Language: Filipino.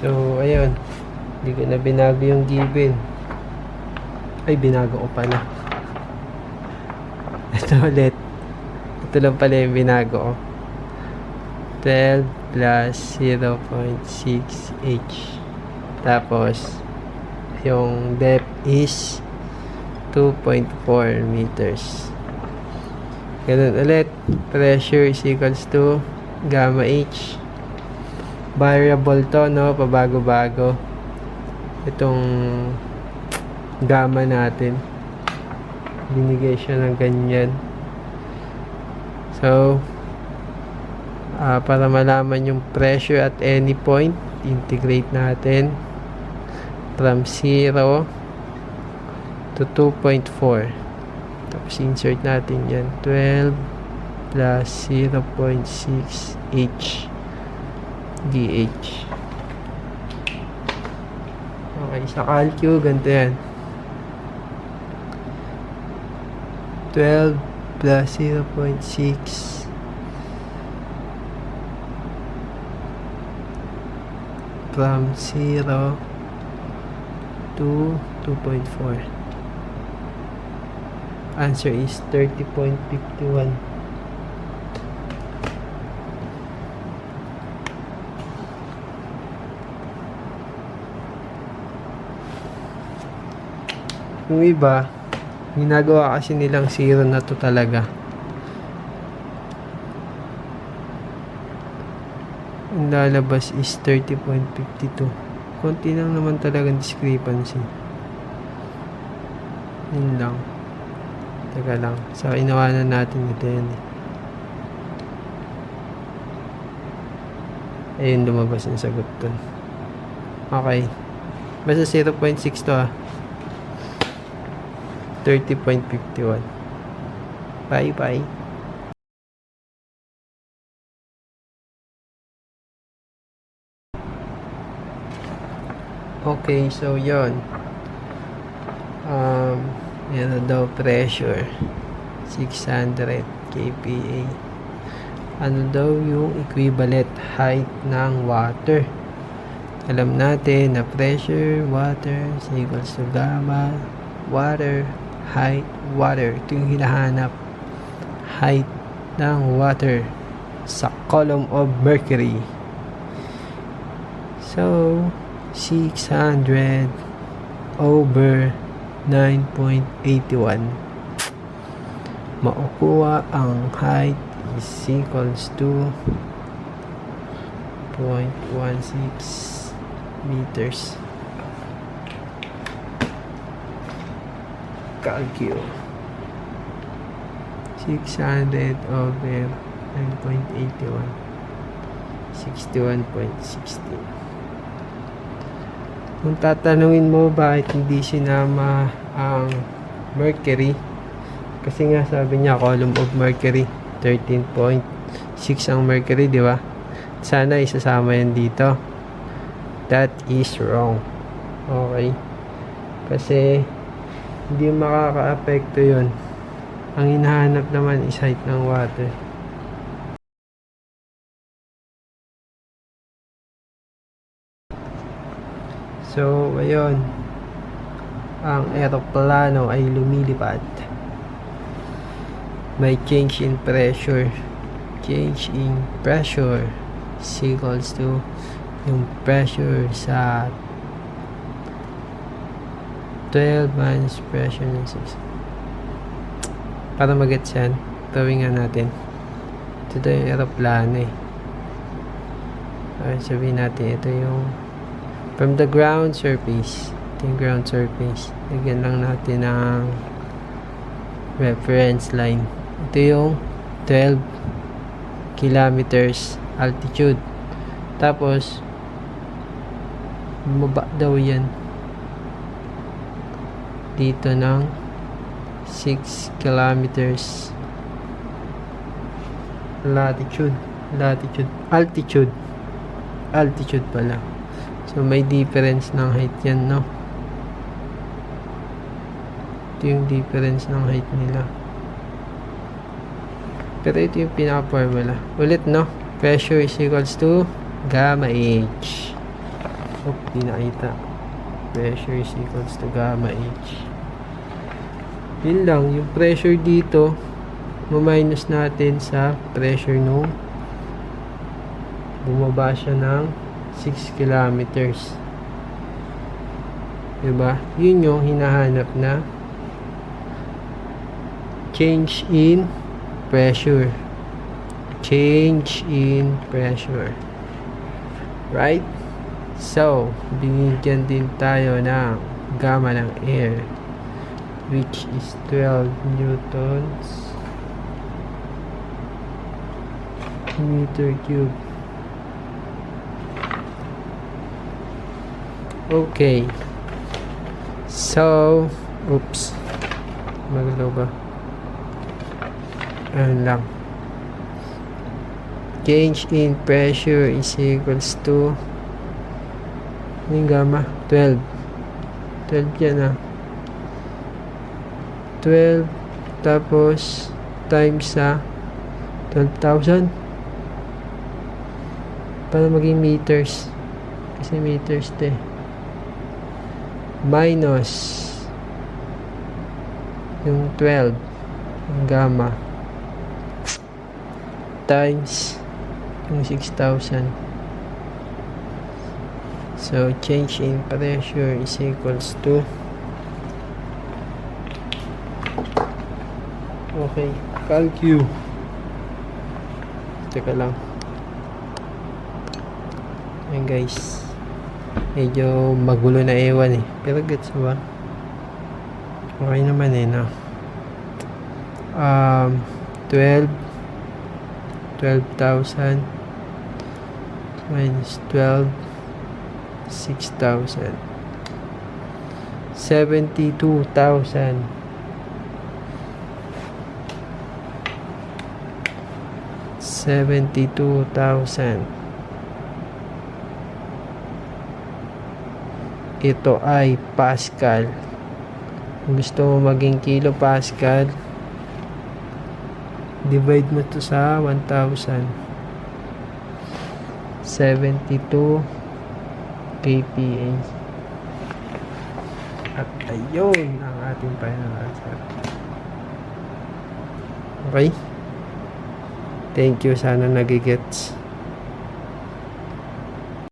So, ayun. Hindi ko na binago yung given. Ay, binago ko pala. Ito ulit. Ito lang pala yung binago ko. 12 plus 0.6h. Tapos, yung depth is 2.4 meters. Ganun ulit. Pressure is equals to gamma H. Variable to, no? Pabago-bago. Itong gamma natin. Binigay siya ng ganyan. So, ah, para malaman yung pressure at any point, integrate natin from 0 to 2.4. Tapos insert natin yan. 12 plus 0.6 H DH. Okay, sa calcu, ganito yan. 12 plus 0.6 from 0 to 2.4. Answer is 30.51. Yung iba, ginagawa kasi nilang zero na to talaga. Ang lalabas is 30.52. Konti lang naman talagang discrepancy. Yun lang. Teka lang. So, inawanan natin ito yan eh. Ayun, lumabas yung sagot dun. Okay. Basta 0.6 to ah. 30.51. Bye-bye. Okay, so yon. Um, yan daw pressure. 600 kPa. Ano daw yung equivalent height ng water? Alam natin na pressure, water, equals to gamma, water, height, water. Ito yung hinahanap. Height ng water sa column of mercury. So, 600 over 9.81 makukuha ang height is equals to 0.16 meters calculate 600 over 9.81 61.16 kung tatanungin mo bakit hindi sinama ang mercury? Kasi nga sabi niya column of mercury 13.6 ang mercury di ba? Sana isasama yan dito. That is wrong. Okay. Kasi hindi makaka-apekto yun ang hinahanap naman is height ng water So, ayun. Ang eroplano ay lumilipad. May change in pressure. Change in pressure equals to yung pressure sa 12 minus pressure ng 6. Para magets yan, gawin nga natin. Ito daw yung aeroplano eh. Okay, sabihin natin, ito yung from the ground surface ito yung ground surface lagyan lang natin ng reference line ito yung 12 kilometers altitude tapos bumaba daw yan dito ng 6 kilometers latitude latitude altitude altitude pala So, may difference ng height yan, no? Ito yung difference ng height nila. Pero ito yung pinaka-formula. Ulit, no? Pressure is equals to gamma H. Oh, di nakita. Pressure is equals to gamma H. Yun lang, yung pressure dito, ma-minus natin sa pressure nung bumaba siya ng 6 kilometers. Diba? Yun yung hinahanap na change in pressure. Change in pressure. Right? So, binigyan din tayo ng gamma ng air which is 12 newtons meter cube. Okay. So, oops. Magalaw ba? Ayun lang. Change in pressure is equals to ano yung gamma? 12. 12 yan ah. 12 tapos times sa 12,000 para maging meters kasi meters te minus yung 12 yung gamma times yung 6,000 so change in pressure is equals to okay calcu teka lang Ayan guys. Medyo magulo na ewan eh. Pero gets ba? Okay naman eh no. Um, 12 12,000 minus 12 6,000 72,000 72,000 ito ay Pascal. Kung gusto mo maging kilo Pascal? Divide mo to sa 1,000 72 kPa at ayun ang ating final answer. Okay. Thank you. Sana nagigets